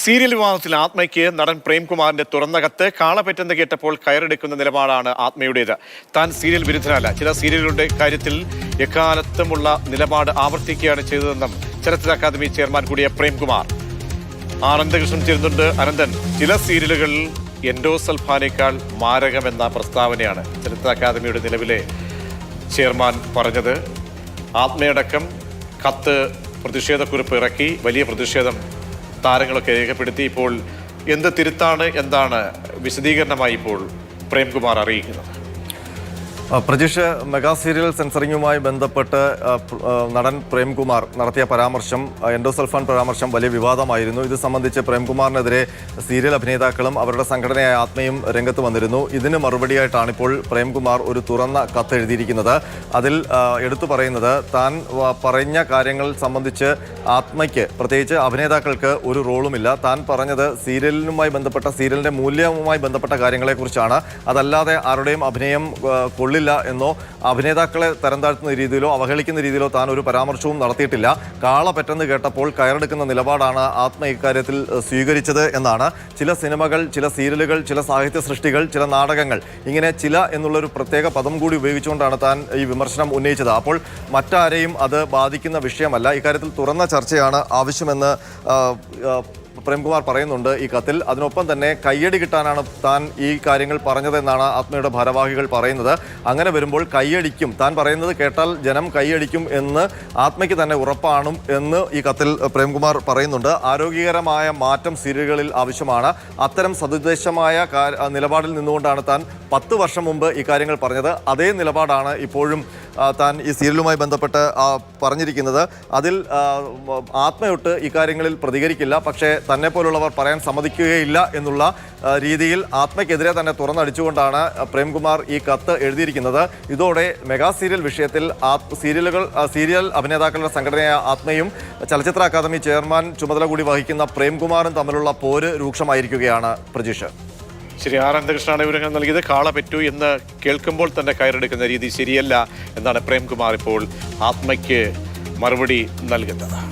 Serial വിവാദത്തിൽ ആത്മയ്ക്ക് നടൻ പ്രേംകുമാറിന്റെ തുറന്ന കത്ത് കേട്ടപ്പോൾ കയറെടുക്കുന്ന നിലപാടാണ് ആത്മയുടേത്. താൻ സീരിയൽ വിരുദ്ധനല്ല. ചില സീരിയലുകളുടെ കാര്യത്തിൽ എക്കാലത്തുമുള്ള നിലപാട് ആവർത്തിക്കുകയാണ് ചെയ്തതെന്നും ചലച്ചിത്ര അക്കാദമി ചെയർമാൻ കൂടിയ പ്രേംകുമാർ. ആനന്ദകൃഷ്ണൻ ചേരുന്നുണ്ട്. അനന്തൻ ചില സീരിയലുകളിൽ എൻഡോസൽഫാനേക്കാൾ മാരകമെന്ന പ്രസ്താവനയാണ് ചലച്ചിത്ര അക്കാദമിയുടെ നിലവിലെ ചെയർമാൻ പറഞ്ഞത്. ആത്മയടക്കം കത്ത് പ്രതിഷേധക്കുറിപ്പ് ഇറക്കി വലിയ പ്രതിഷേധം താരങ്ങളൊക്കെ രേഖപ്പെടുത്തി ഇപ്പോൾ എന്ത് തിരുത്താണ് എന്താണ് വിശദീകരണമായി ഇപ്പോൾ പ്രേംകുമാർ അറിയിക്കുന്നത്? പ്രജീഷ് മെഗാ സീരിയൽ സെൻസറിങ്ങുമായി ബന്ധപ്പെട്ട് നടൻ പ്രേംകുമാർ നടത്തിയ പരാമർശം എൻഡോസൾഫാൻ പരാമർശം വലിയ വിവാദമായിരുന്നു. ഇത് സംബന്ധിച്ച് പ്രേംകുമാറിനെതിരെ സീരിയൽ അഭിനേതാക്കളും അവരുടെ സംഘടനയായ ആത്മയും രംഗത്ത് വന്നിരുന്നു. ഇതിന് മറുപടിയായിട്ടാണ് ഇപ്പോൾ പ്രേംകുമാർ ഒരു തുറന്ന കത്ത് എഴുതിയിരിക്കുന്നത് അതിൽ എടുത്തു പറയുന്നത് താൻ പറഞ്ഞ കാര്യങ്ങൾ സംബന്ധിച്ച് ആത്മയ്ക്ക് പ്രത്യേകിച്ച് അഭിനേതാക്കൾക്ക് ഒരു റോളുമില്ല. താൻ പറഞ്ഞത് സീരിയലിനുമായി ബന്ധപ്പെട്ട സീരിയലിന്റെ മൂല്യവുമായി ബന്ധപ്പെട്ട കാര്യങ്ങളെക്കുറിച്ചാണ്. അതല്ലാതെ ആരുടെയും അഭിനയം ആ, കൊള്ളില്ല എന്നോ അഭിനേതാക്കളെ തരം താഴ്ത്തുന്ന രീതിയിലോ അവഹേളിക്കുന്ന രീതിയിലോ താൻ ഒരു പരാമർശവും നടത്തിയിട്ടില്ല. കാള പെട്ടെന്ന് കേട്ടപ്പോൾ കയറെടുക്കുന്ന നിലപാടാണ് ആത്മ ഇക്കാര്യത്തിൽ സ്വീകരിച്ചത് എന്നാണ്. ചില സിനിമകൾ ചില സീരിയലുകൾ ചില സാഹിത്യ സൃഷ്ടികൾ ചില നാടകങ്ങൾ ഇങ്ങനെ ചില എന്നുള്ളൊരു പ്രത്യേക പദം കൂടി ഉപയോഗിച്ചുകൊണ്ടാണ് താൻ ഈ വിമർശനം ഉന്നയിച്ചത്. അപ്പോൾ മറ്റാരെയും അത് ബാധിക്കുന്ന വിഷയമല്ല. ഇക്കാര്യത്തിൽ തുറന്ന ചർച്ചയാണ് ആവശ്യമെന്ന് പ്രേംകുമാർ പറയുന്നുണ്ട് ഈ കത്തിൽ. അതിനൊപ്പം തന്നെ കയ്യടി കിട്ടാനാണ് താൻ ഈ കാര്യങ്ങൾ പറഞ്ഞതെന്നാണ് ആത്മയുടെ ഭാരവാഹികൾ പറയുന്നത്. അങ്ങനെ വരുമ്പോൾ കയ്യടിക്കും. താൻ പറയുന്നത് കേട്ടാൽ ജനം കയ്യടിക്കും എന്ന് ആത്മയ്ക്ക് തന്നെ ഉറപ്പാണ് എന്ന് ഈ കത്തിൽ പ്രേംകുമാർ പറയുന്നുണ്ട്. ആരോഗ്യകരമായ മാറ്റം സീരിയലുകളിൽ ആവശ്യമാണ്. അത്തരം സതുദ്ദേശമായ നിലപാടിൽ നിന്നുകൊണ്ടാണ് താൻ പത്ത് വർഷം മുമ്പ് ഇക്കാര്യങ്ങൾ കാര്യങ്ങൾ പറഞ്ഞത്. അതേ നിലപാടാണ് ഇപ്പോഴും താൻ ഈ സീരിയലുമായി ബന്ധപ്പെട്ട് പറഞ്ഞിരിക്കുന്നത്. അതിൽ ആത്മയൊട്ട് ഇക്കാര്യങ്ങളിൽ പ്രതികരിക്കില്ല. പക്ഷേ തന്നെ പോലുള്ളവർ പറയാൻ സമ്മതിക്കുകയില്ല എന്നുള്ള രീതിയിൽ ആത്മയ്ക്കെതിരെ തന്നെ തുറന്നടിച്ചുകൊണ്ടാണ് പ്രേംകുമാർ ഈ കത്ത് എഴുതിയിരിക്കുന്നത്. ഇതോടെ മെഗാ സീരിയൽ വിഷയത്തിൽ സീരിയലുകൾ സീരിയൽ അഭിനേതാക്കളുടെ സംഘടനയായ ആത്മയും ചലച്ചിത്ര അക്കാദമി ചെയർമാൻ ചുമതല കൂടി വഹിക്കുന്ന പ്രേംകുമാറും തമ്മിലുള്ള പോര് രൂക്ഷമായിരിക്കുകയാണ് പ്രജീഷ്. ശരി ആർ അനന്തകൃഷ്ണനാണ് വിവരങ്ങൾ നൽകിയത്. കാള പറ്റു എന്ന് കേൾക്കുമ്പോൾ തന്നെ കയറെടുക്കുന്ന രീതി ശരിയല്ല എന്നാണ് പ്രേംകുമാർ ഇപ്പോൾ ആത്മയ്ക്ക് മറുപടി നൽകുന്നത്.